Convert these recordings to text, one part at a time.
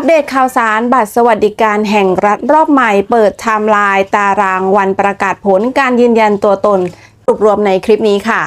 ปเดตข่าวสารบัตรสวัสดิการแห่งรัฐรอบใหม่ เปิดไทม์ไลน์ตารางวันประกาศผลการยืนยันตัวตนรวบรวมในคลิปนี้ค่ะ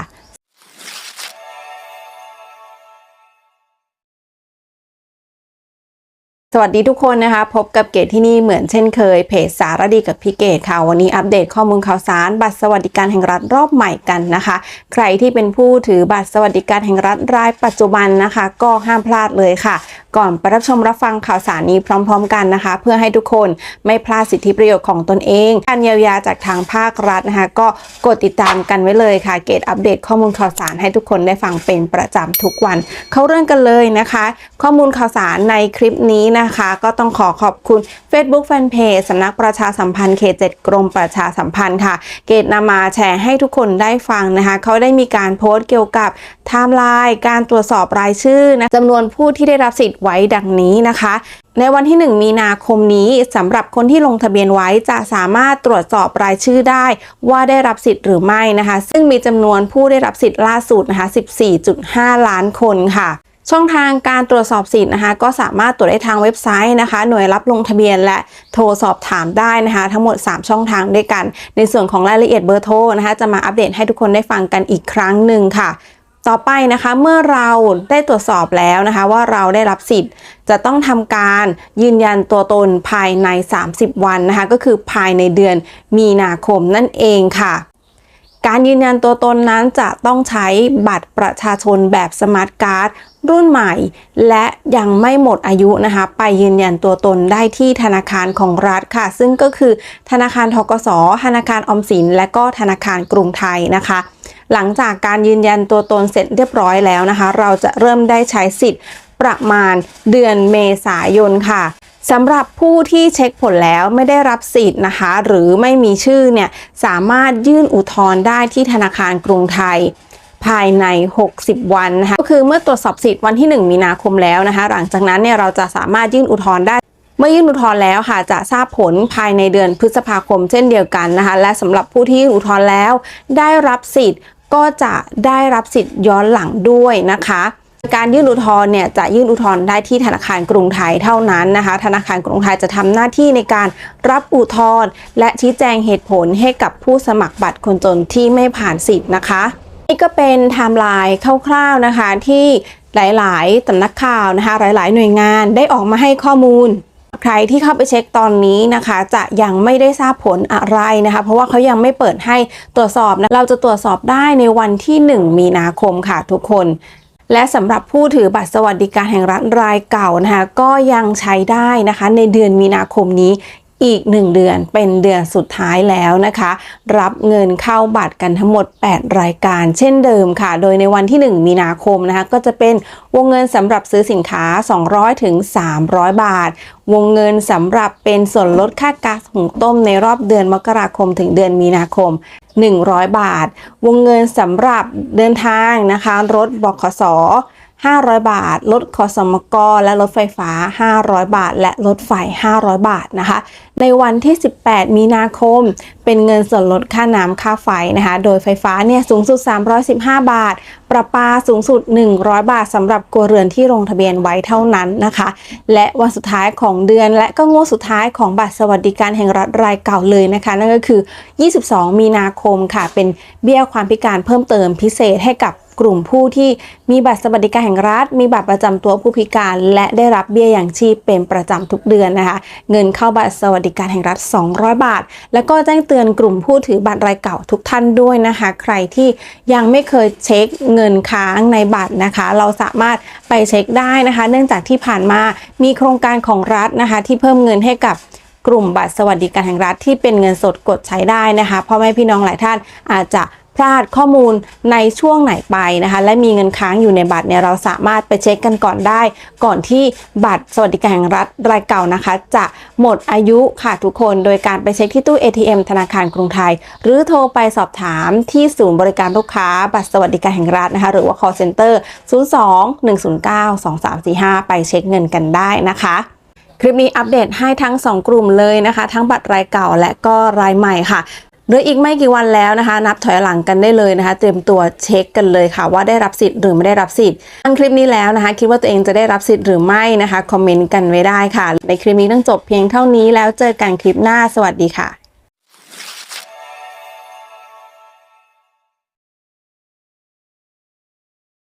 สวัสดีทุกคนนะคะ พบกับเกตที่นี่เหมือนเช่นเคยเพจสารดีกับพี่เกตค่ะ วันนี้อัปเดตข้อมูลข่าวสาร บัตรสวัสดิการแห่งรัฐรอบใหม่กันนะคะ ใครที่เป็นผู้ถือบัตรสวัสดิการแห่งรัฐรายปัจจุบันนะคะ ก็ห้ามพลาดเลยค่ะ ก่อนไปรับชมรับฟังข่าวสารนี้พร้อม ๆ กันนะคะ เพื่อให้ทุกคนไม่พลาดสิทธิประโยชน์ของตนเองการเยียวยาจากทางภาครัฐนะคะ ก็กดติดตามกันไว้เลยค่ะ เกตอัปเดตข้อมูลข่าวสารให้ทุกคนได้ฟังเป็นประจำทุกวัน เข้าเรื่องกันเลยนะคะ ข้อมูลข่าวสารในคลิปนี้นะคะ ก็ต้องขอขอบคุณ Facebook Fanpage สำนักประชาสัมพันธ์เขต7กรมประชาสัมพันธ์ค่ะ เกตนำมาแชร์ให้ทุกคนได้ฟังนะคะ เขาได้มีการโพสต์เกี่ยวกับไทม์ไลน์การตรวจสอบรายชื่อนะจำนวนผู้ที่ได้รับสิทธิ์ไว้ดังนี้นะคะในวันที่ 1 มีนาคมนี้สำหรับคนที่ลงทะเบียนไว้จะสามารถตรวจสอบรายชื่อได้ว่าได้รับสิทธิ์หรือไม่นะคะ ซึ่งมีจำนวนผู้ได้รับสิทธิ์ล่าสุดนะคะ 14.5 ล้านคนค่ะ ช่องทางการตรวจสอบสิทธิ์นะคะ ก็สามารถตรวจได้ทางเว็บไซต์นะคะ หน่วยรับลงทะเบียนและโทรสอบถามได้นะคะ ทั้งหมด 3 ช่องทางด้วยกัน ในส่วนของรายละเอียดเบอร์โทรนะคะ จะมาอัปเดตให้ทุกคนได้ฟังกันอีกครั้งหนึ่งค่ะ ต่อไปนะคะเมื่อเราได้ตรวจสอบแล้วนะคะ ว่าเราได้รับสิทธิ์จะต้องทำการยืนยันตัวตนภายใน 30 วันนะคะ ก็คือภายในเดือนมีนาคมนั่นเองค่ะ การยืนยันตัวตนนั้นจะต้องใช้บัตรประชาชนแบบสมาร์ทการ์ดรุ่นใหม่ และยังไม่หมดอายุนะคะ ไปยืนยันตัวตนได้ที่ธนาคารของรัฐค่ะ ซึ่งก็คือธนาคารทกส ธนาคารออมสิน และก็ธนาคารกรุงไทยนะคะ หลังจากการยืนยันตัวตนเสร็จเรียบร้อยแล้วนะคะ เราจะเริ่มได้ใช้สิทธิ์ประมาณเดือนเมษายนค่ะ สำหรับผู้ที่เช็คผลแล้วไม่ได้รับสิทธิ์นะคะ หรือไม่มีชื่อเนี่ยสามารถยื่นอุทธรณ์ได้ที่ธนาคารกรุงไทยภายใน 60 วันนะคะก็คือเมื่อตรวจสอบสิทธิ์วันที่ 1 มีนาคมแล้วนะคะ หลังจากนั้นเนี่ยเราจะสามารถยื่นอุทธรณ์ได้ เมื่อยื่นอุทธรณ์แล้วค่ะ จะทราบผลภายในเดือนพฤษภาคมเช่นเดียวกันนะคะ และสำหรับผู้ที่ยื่นอุทธรณ์แล้ว ได้รับสิทธิ์ก็จะได้รับสิทธิ์ย้อนหลังด้วยนะคะ การยื่นอุทธรณ์เนี่ยจะยื่นอุทธรณ์ได้ที่ธนาคารกรุงไทยเท่านั้นนะคะ ธนาคารกรุงไทยจะทำหน้าที่ในการรับอุทธรณ์และชี้แจงเหตุผลให้กับผู้สมัครบัตรคนจนที่ไม่ผ่านสิทธิ์นะคะ นี่ก็เป็นไทม์ไลน์คร่าวๆนะคะที่หลายๆสำนักข่าวนะคะ หลาย ๆ หน่วยงานได้ออกมาให้ข้อมูลใครที่เข้าไปเช็คตอนนี้นะคะ จะยังไม่ได้ทราบผลอะไรนะคะ เพราะว่าเขายังไม่เปิดให้ตรวจสอบนะเราจะตรวจสอบได้ในวันที่ 1 มีนาคมค่ะทุกคน และสำหรับผู้ถือบัตรสวัสดิการแห่งรัฐรายเก่านะคะก็ยังใช้ได้นะคะในเดือนมีนาคมนี้ อีก 1 เดือนเป็นเดือนสุดท้ายแล้วนะคะ รับเงินเข้าบัตรกันทั้งหมด 8 รายการเช่นเดิมค่ะ โดยในวันที่ 1 มีนาคมนะคะก็จะเป็นวงเงินสำหรับซื้อสินค้า 200ถึง300 บาท วงเงินสำหรับเป็นส่วนลดค่าก๊าซหุงต้มในรอบเดือนมกราคมถึงเดือนมีนาคม100 บาท วงเงินสำหรับเดินทางนะคะ รถบขส 500 บาทรถขอสมกและรถไฟฟ้า 500 บาท และรถไฟ 500 บาทนะคะ ในวันที่ 18 มีนาคม เป็นเงินส่วนลดค่าน้ำค่าไฟนะคะ โดยไฟฟ้าเนี่ยสูงสุด 315 บาท ประปาสูงสุด 100 บาทสำหรับครัวเรือนที่ลงทะเบียนไว้เท่านั้นนะคะ และวันสุดท้ายของเดือนและก็งวดสุดท้ายของบัตรสวัสดิการแห่งรัฐรายเก่าเลยนะคะ นั่นก็คือ 22 มีนาคมค่ะ เป็นเบี้ยความพิการเพิ่มเติมพิเศษให้กับ กลุ่มผู้ที่มีบัตรสวัสดิการแห่งรัฐ มีบัตรประจำตัวผู้พิการ และได้รับเบี้ยอย่างชีพเป็นประจำทุกเดือนนะคะ เงินเข้าบัตรสวัสดิการแห่งรัฐ 200 บาท แล้วก็แจ้งเตือนกลุ่มผู้ถือบัตรรายเก่าทุกท่านด้วยนะคะ ใครที่ยังไม่เคยเช็คเงินค้างในบัตรนะคะ เราสามารถไปเช็คได้นะคะ เนื่องจากที่ผ่านมามีโครงการของรัฐนะคะ ที่เพิ่มเงินให้กับกลุ่มบัตรสวัสดิการแห่งรัฐที่เป็นเงินสดกดใช้ได้นะคะพ่อแม่พี่น้องหลายท่านอาจจะ พลาดข้อมูลในช่วงไหนไปนะคะ และมีเงินค้างอยู่ในบัตรเนี่ยเราสามารถไปเช็คกันก่อนได้ ก่อนที่บัตรสวัสดิการแห่งรัฐรายเก่านะคะ จะหมดอายุค่ะทุกคน โดยการไปเช็คที่ตู้ ATM ธนาคารกรุงไทย หรือโทรไปสอบถามที่ศูนย์บริการลูกค้าบัตรสวัสดิการแห่งรัฐนะคะ หรือว่า call center 02 109 2345 ไปเช็คเงินกันได้นะคะคลิปนี้อัปเดตให้ทั้ง 2 กลุ่มเลยนะคะ ทั้งบัตรรายเก่าและก็รายใหม่ค่ะ หรืออีกไม่กี่วันแล้วนะคะ นับถอยหลังกันได้เลยนะคะ เตรียมตัวเช็คกันเลยค่ะ ว่าได้รับสิทธิ์หรือไม่ได้รับสิทธิ์ฟังคลิปนี้แล้วนะคะ คิดว่าตัวเองจะได้รับสิทธิ์หรือไม่นะคะคอมเมนต์กันไว้ได้ค่ะ ในคลิปนี้ต้องจบเพียงเท่านี้แล้วเจอกันคลิปหน้าสวัสดีค่ะ